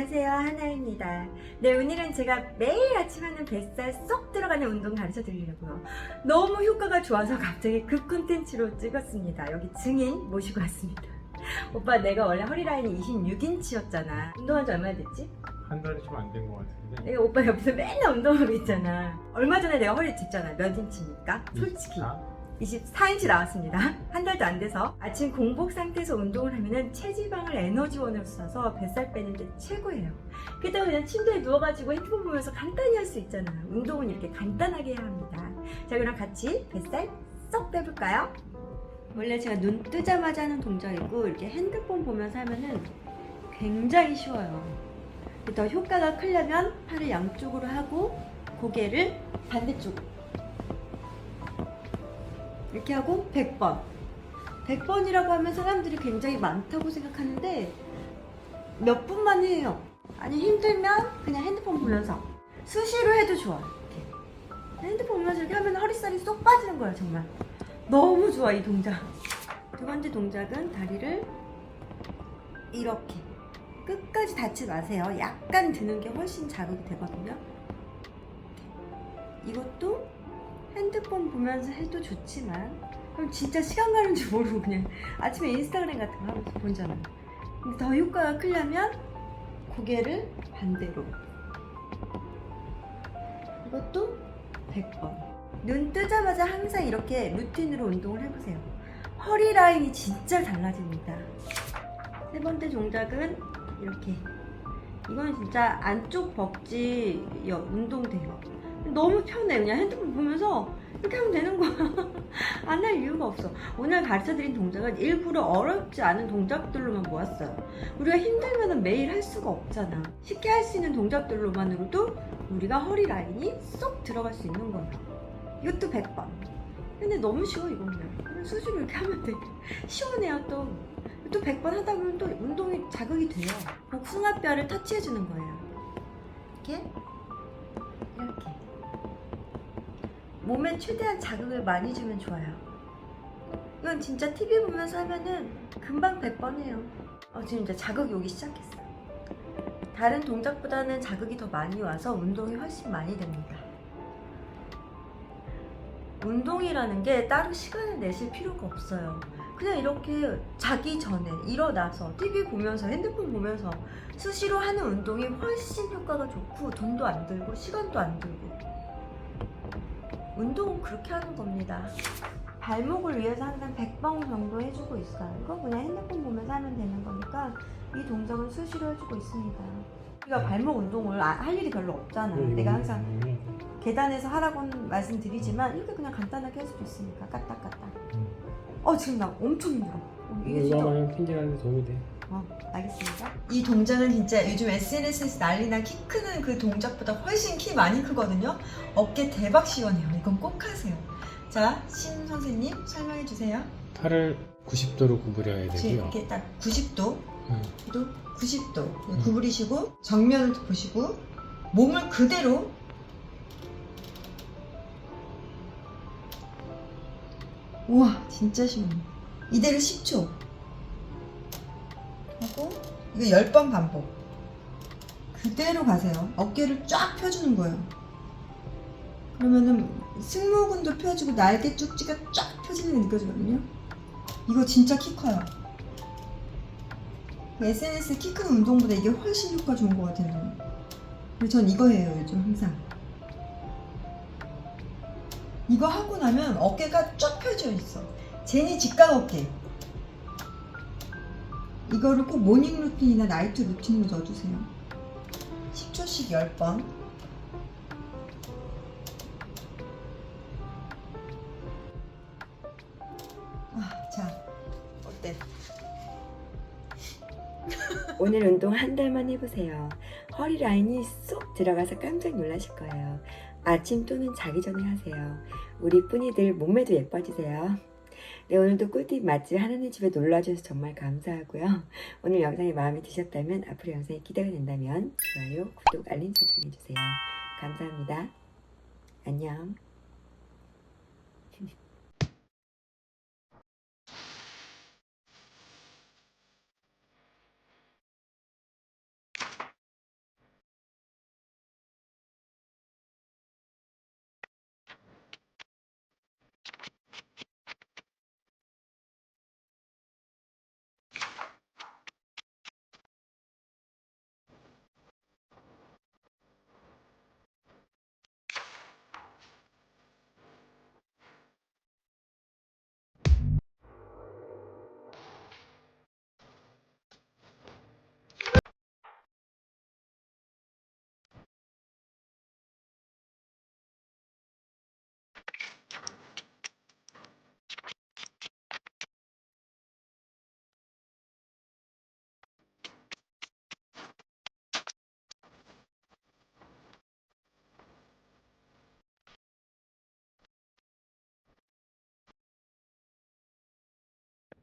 안녕하세요. 하나입니다. 네 오늘은 제가 매일 아침 하는 뱃살 쏙 들어가는 운동 가르쳐 드리려고요. 너무 효과가 좋아서 갑자기 급 콘텐츠로 찍었습니다. 여기 증인 모시고 왔습니다. 오빠 내가 원래 허리 라인이 26인치였잖아. 운동한 지 얼마나 됐지? 한 달이 좀 안 된 것 같은데. 내가 오빠 옆에서 맨날 운동하고 있잖아. 얼마 전에 내가 허리 쟀잖아. 몇 인치입니까? 솔직히. 24 인치 나왔습니다. 한 달도 안 돼서 아침 공복 상태에서 운동을 하면은 체지방을 에너지원으로 써서 뱃살 빼는데 최고예요. 그때가 그냥 침대에 누워가지고 핸드폰 보면서 간단히 할 수 있잖아요. 운동은 이렇게 간단하게 해야 합니다. 자 그럼 같이 뱃살 쏙 빼볼까요? 원래 제가 눈 뜨자마자 하는 동작이고 이렇게 핸드폰 보면서 하면은 굉장히 쉬워요. 더 효과가 크려면 팔을 양쪽으로 하고 고개를 반대쪽으로 이렇게 하고 100번. 100번이라고 하면 사람들이 굉장히 많다고 생각하는데 몇 분만 해요. 아니 힘들면 그냥 핸드폰 보면서 수시로 해도 좋아. 이렇게. 핸드폰 보면서 이렇게 하면 허리살이 쏙 빠지는 거예요, 정말. 너무 좋아, 이 동작. 두 번째 동작은 다리를 이렇게 끝까지 닿지 마세요. 약간 드는 게 훨씬 자극이 되거든요. 이것도 핸드폰 보면서 해도 좋지만 그럼 진짜 시간 가는 줄 모르고 그냥 아침에 인스타그램 같은 거 하면서 보잖아요. 근데 더 효과가 크려면 고개를 반대로 이것도 100번 눈 뜨자마자 항상 이렇게 루틴으로 운동을 해보세요. 허리 라인이 진짜 달라집니다. 세 번째 동작은 이렇게 이건 진짜 안쪽 벅지 여- 운동돼요. 너무 편해. 그냥 핸드폰 보면서 이렇게 하면 되는 거야. 안 할 이유가 없어. 오늘 가르쳐 드린 동작은 일부러 어렵지 않은 동작들로만 모았어요. 우리가 힘들면 매일 할 수가 없잖아. 쉽게 할 수 있는 동작들로만으로도 우리가 허리 라인이 쏙 들어갈 수 있는 거야. 이것도 100번. 근데 너무 쉬워. 그냥 수시로 이렇게 하면 돼. 시원해요, 또. 또 100번 하다 보면 또 운동이 자극이 돼요. 복숭아뼈를 터치해주는 거예요. 이렇게. 이렇게. 몸에 최대한 자극을 많이 주면 좋아요. 이건 진짜 TV 보면서 하면은 금방 100번 해요. 어, 지금 이제 자극이 오기 시작했어요. 다른 동작보다는 자극이 더 많이 와서 운동이 훨씬 많이 됩니다. 운동이라는 게 따로 시간을 내실 필요가 없어요. 그냥 이렇게 자기 전에 일어나서 TV 보면서 핸드폰 보면서 수시로 하는 운동이 훨씬 효과가 좋고 돈도 안 들고 시간도 안 들고 운동은 그렇게 하는 겁니다. 발목을 위해서 항상 100번 정도 해주고 있어요. 이거 그냥 핸드폰 보면서 하면 되는 거니까 이 동작은 수시로 해주고 있습니다. 우리가 발목 운동을 아- 할 일이 별로 없잖아. 음. 내가 항상 계단에서 하라고는 말씀드리지만 이렇게 그냥 간단하게 할 수도 있으니까 까딱까딱. 음. 어 지금 나 엄청 힘들어. 어, 이게 진짜 마냥 핑계하는데 도움이 돼. 어, 알겠습니다. 이 동작은 진짜 요즘 SNS에서 난리난 키 크는 그 동작보다 훨씬 키 많이 크거든요. 어깨 대박 시원해요. 이건 꼭 하세요. 자, 신 선생님 설명해 주세요. 팔을 90도로 구부려야 지금 되고요. 이렇게 딱 90도, 음. 또 90도 음. 구부리시고 정면을 보시고 몸을 그대로 우와 진짜 시원해 이대로 10초 하고 이거 10번 반복 그대로 가세요 어깨를 쫙 펴주는 거예요 그러면은 승모근도 펴지고 날개 쪽지가 쫙 펴지는 게 느껴지거든요 이거 진짜 키 커요 SNS 키 큰 운동보다 이게 훨씬 효과 좋은 것 같아요. 그래서 전 이거 해요, 요즘 항상. 이거 하고 나면 어깨가 쫙 펴져 있어. 제니 직각 어깨. 이거를 꼭 모닝 루틴이나 나이트 루틴으로 넣어주세요. 10초씩 10번. 아, 자, 어때? 오늘 운동 한 달만 해보세요. 허리 라인이 쏙 들어가서 깜짝 놀라실 거예요. 아침 또는 자기 전에 하세요. 우리 뿌니들 몸매도 예뻐지세요. 네, 오늘도 꿀팁 맛집 하나님 집에 놀러와주셔서 정말 감사하고요. 오늘 영상이 마음에 드셨다면 앞으로 영상이 기대가 된다면 좋아요, 구독, 알림 설정 해주세요. 감사합니다. 안녕.